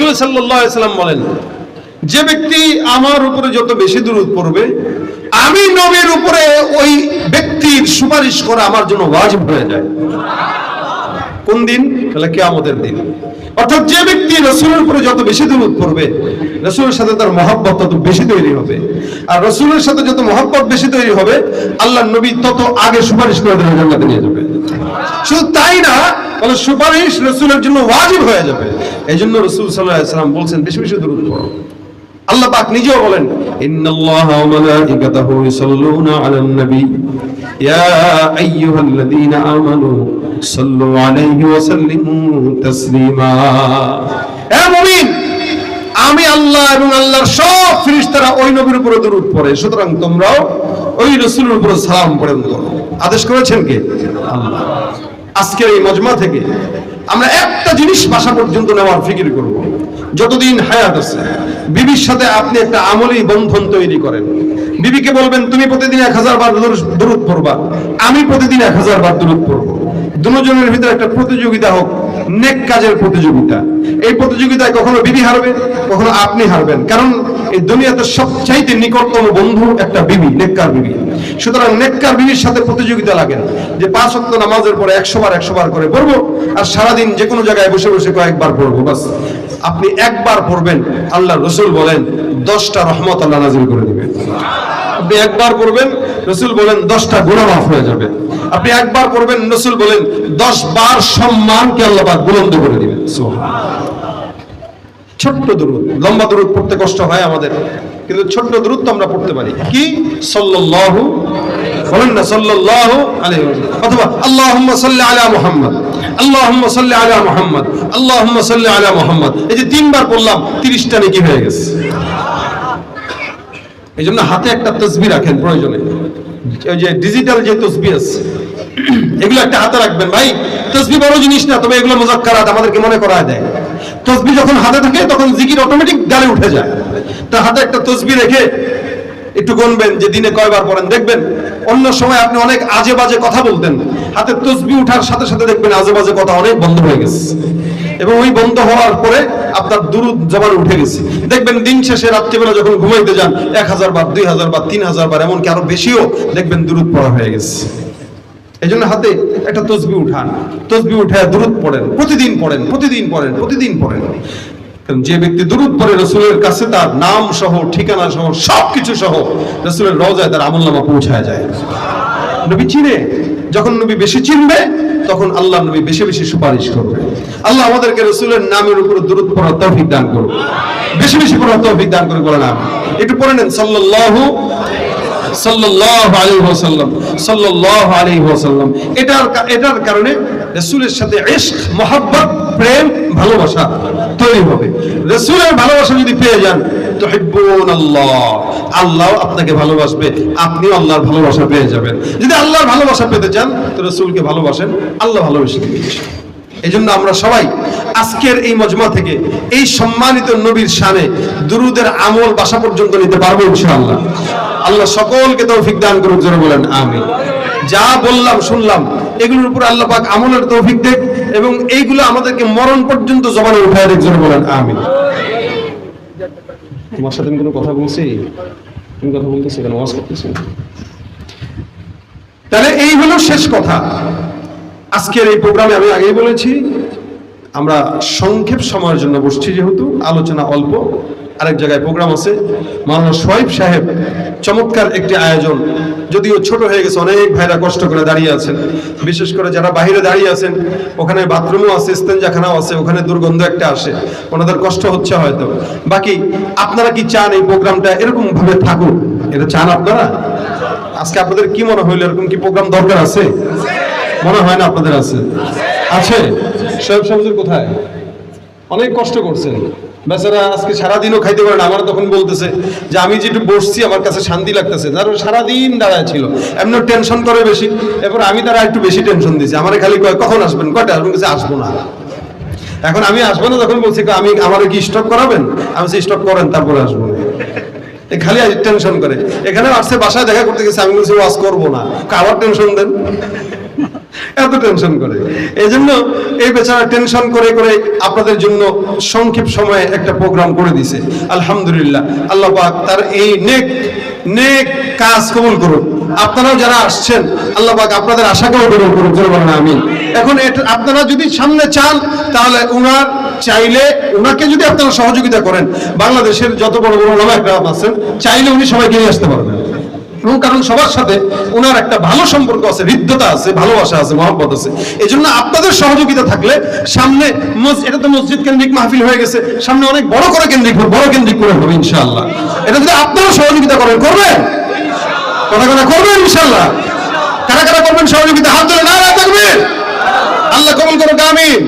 রসুল সাল্লাম বলেন, যে ব্যক্তি আমার উপরে যত বেশি দূরত পড়বে, আমি নবীর উপরে ওই ব্যক্তির সুপারিশ করা আমার জন্য ওয়াজিব হয়ে যায়। কোন দিন? তাহলে কেয়ামতের দিন। অর্থাৎ যে ব্যক্তি রসুলের উপরে যত বেশি দূরত পড়বে, রসুলের সাথে তার মহব্বত তত বেশি তৈরি হবে। আর রসুলের সাথে যত মহব্বত বেশি তৈরি হবে আল্লাহ নবী তত আগে সুপারিশ করে দেবে, জান্নাতে নিয়ে যাবে। শুধু তাই না বলে সুপারিশ রসুলের জন্য ওয়াজিব হয়ে যাবে। এই জন্য রসুল সাল্লাম বলছেন, বেশি বেশি দূরত পড়ো। আল্লাহ পাক নিজেও বলেন, ইন্নাল্লাহা ওয়া মালাইকাতাহু ইউসাল্লুনা আলান নবী। ইয়া আইয়ুহাল্লাযীনা আমানু সাল্লু আলাইহি ওয়া সাল্লিমু তাসলিমা। হে মুমিন, আমি আল্লাহ এবং আল্লাহর সব ফেরেশতারা ওই নবীর উপরে দরুদ পড়ে। সুতরাং তোমরাও ওই রাসূলের উপরে সালাম পড়েন আদেশ করেছেন কে? আল্লাহ। আজকের এই মজমা থেকে আমরা একটা জিনিস বাসা পর্যন্ত নেওয়ার ফিকির করব। যতদিন হায়াত আছে, বিবির সাথে আপনি একটা আমলি বন্ধন তৈরি করেন। বিবিকে বলবেন, তুমি প্রতিদিন এক হাজার বার দূরত পড়বা। আমি প্রতিদিন এক হাজার বার দূরত পড়ব। দুজনের ভিতরে একটা প্রতিযোগিতা হোক, নেক কাজের প্রতিযোগিতা। এই প্রতিযোগিতায় কখনো বিবি হারবে, কখনো আপনি হারবেন। কারণ এই দুনিয়াতে সবচাইতে নিকটতম বন্ধু একটা বিবি, নেককার বিবি। সুতরাং নেককার বিবির সাথে প্রতিযোগিতা লাগেন যে পাঁচ অক্ট নামাজের পরে একশো বার একশো বার করে পড়ব আর সারাদিন যে কোনো জায়গায় বসে বসে কয়েকবার পড়ব, বাস। আপনি একবার পড়বেন, আল্লাহ রসুল বলেন, দশটা রহমত আল্লাহ নাজিল করে দিবে। আপনি একবার পড়বেন, রসুল বলেন, দশটা গুণা মাফ হয়ে যাবে। আপনি একবার পড়বেন, রসুল বলেন দশ বার সম্মানকে আল্লাহ বুলন্দ করে দিবেন। ছোট্ট দূরত লম্বা দূরত পড়তে কষ্ট হয় আমাদের। কিন্তু ছোট্ট দূরত্ব আমরা পড়তে পারি। কি? বলেন না অথবা আলা যে তিনবার পড়লাম 30টা নেকি হয়ে গেছে। এই জন্য হাতে একটা রাখেন প্রয়োজনে। ওই যে ডিজিটাল এগুলো একটা হাতে রাখবেন। ভাই, তসবি বড় জিনিস না, তবে এগুলো মোজাক্কারাত আমাদেরকে মনে করায় দেয়। তসবি যখন হাতে থাকে, তখন জিকির অটোমেটিক গালে উঠে যায়। তা হাতে একটা তসবি রেখে একটু গুনবেন যে দিনে কয়বার পড়েন, দেখবেন অন্য সময় আপনি অনেক আজে বাজে কথা বলতেন। হাতে তসবি উঠার সাথে সাথে দেখবেন আজে বাজে কথা অনেক বন্ধ হয়ে গেছে। এবং ওই বন্ধ হওয়ার পরে আপনার দুরুদ জবান উঠে গেছে। দেখবেন দিন শেষে, রাত্রিবেলা যখন ঘুমাইতে যান, এক হাজার বার, দুই হাজার বার, তিন হাজার বার, এমনকি আরও বেশিও দেখবেন দুরুদ পড়া হয়ে গেছে। এই জন্য হাতে একটা তসবি উঠান। তসবি উঠে দূরত পড়েন, প্রতিদিন পড়েন প্রতিদিন পড়েন প্রতিদিন পড়েন। যে ব্যক্তি দূরত পড়ে রসুলের কাছে, তার নাম সহ, ঠিকানা সহ, সবকিছু সহ রসুলের রওজায় তার আমল নামা পৌঁছায় যায়। নবী চিনে। যখন নবী বেশি চিনবে, তখন আল্লাহ নবী বেশি বেশি সুপারিশ করবে। আল্লাহ আমাদেরকে রসুলের নামের উপরে দূরত পড়ার তৌফিক দান করবে বেশি বেশি পড়ার তৌফিক দান করে বলেন একটু পড়ে নেন, সাল্লাল্লাহু এটার এটার কারণে সাথে প্রেম, ভালোবাসা তৈরি হবে। ভালোবাসা যদি পেয়ে যান আল্লাহ আপনাকে ভালোবাসবে, আপনিও আল্লাহর ভালোবাসা পেয়ে যাবেন। যদি আল্লাহর ভালোবাসা পেতে চান, তো রাসূলকে ভালোবাসেন, আল্লাহ ভালোবেসে এই জন্য আমরা সবাই আজকের এই মজমা থেকে এই সম্মানিত নবীর শানে দুরুদের আমল বাসা পর্যন্ত নিতে পারব ইনশাআল্লাহ। আল্লাহ সকলকে তৌফিক দান করুক জোরে বলেন আমি যা বললাম শুনলাম এগুলোর উপর আল্লাহ পাক আমলের তৌফিক দেখ এবং এইগুলো আমাদেরকে মরণ পর্যন্ত জবানে উঠায় দেখ জোরে বলেন আমি তোমার সাথে আমি কোনো কথা বলছি? তুমি কথা বলতেছি কেন? ওয়াজ করতেছি? তাহলে এই হলো শেষ কথা। আজকের এই প্রোগ্রামে আমি আগেই বলেছি আমরা সংক্ষেপ সময়ের জন্য বসছি যেহেতু আলোচনা অল্প। আরেক জায়গায় প্রোগ্রাম আছে। মাওলানা সোয়াইব সাহেব চমৎকার একটি আয়োজন। যদিও ছোট হয়ে গেছে, অনেক ভাইরা কষ্ট করে দাঁড়িয়ে আছেন। বিশেষ করে যারা বাইরে দাঁড়িয়ে আছেন, ওখানে বাথরুমও আছে স্তেঞ্জাখানাও আছে, ওখানে দুর্গন্ধ একটা আসে। ওনাদের কষ্ট হচ্ছে হয়তো। বাকি, আপনারা কি চান এই প্রোগ্রামটা এরকম ভাবে থাকুক? এটা চান আপনারা? আজকে আপনাদের কি মনে হইল, এরকম কি প্রোগ্রাম দরকার আছে? মনে হয় না আপনাদের আছে? আছে? শোয়েব সাহেব কোথায়? অনেক কষ্ট করছেন। বেচারা আজকে সারাদিনও খাইতে পারে না। আমার তখন বলতেছে যে, আমি যে একটু বসছি, আমার কাছে শান্তি লাগতেছে। তার সারাদিন দাঁড়ায় ছিল। এমনি টেনশন করে বেশি। এরপর আমি তারা একটু বেশি টেনশন দিছি আমার খালি কয়, কখন আসবেন? কয়টা আসবেন কাছে আসব না। এখন আমি আসব না, তখন বলছি, আমি, আমার কি স্টপ করাবেন? আমি সে স্টপ করেন, তারপরে আসব। খালি টেনশন করে। এখানে আসছে, বাসায় দেখা করতে গেছে, আমি বলছি ওয়াজ করব না। আবার টেনশন দেন? এত টেনশন করে। এই জন্য এই বেচারা টেনশন করে করে আপনাদের জন্য সংক্ষেপ সময়ে একটা প্রোগ্রাম করে দিছে। আলহামদুলিল্লাহ, আল্লাহ পাক তার এই নেক নেক কাজ কবুল করুন আপনারাও যারা আসছেন, আল্লাহ পাক আপনাদের আশাকেও কবুল করুন বলেন, আমিন। এখন আপনারা যদি সামনে চান, তাহলে উনার চাইলে উনাকে যদি আপনারা সহযোগিতা করেন, বাংলাদেশের যত বড় বড় ওলামা আছেন, চাইলে উনি সবাইকে নিয়ে আসতে পারবেন। এবং কারণ সবার সাথে ওনার একটা ভালো সম্পর্ক আছে, হৃদ্যতা আছে, ভালোবাসা আছে, মহব্বত আছে। এই জন্য আপনাদের সহযোগিতা থাকলে সামনে এটা তো মসজিদ কেন্দ্রিক মাহফিল হয়ে গেছে, সামনে অনেক বড় করে কেন্দ্রিক বড় কেন্দ্রিক করে হবে, ইনশাআল্লাহ। এটা যদি আপনারা সহযোগিতা করেন, করবেন? কথা কথা করবেন, ইনশাআল্লাহ। কারা কারা করবেন সহযোগিতা? হাত ধরে, না থাকবে আল্লাহ কবুল করুক, আমিন।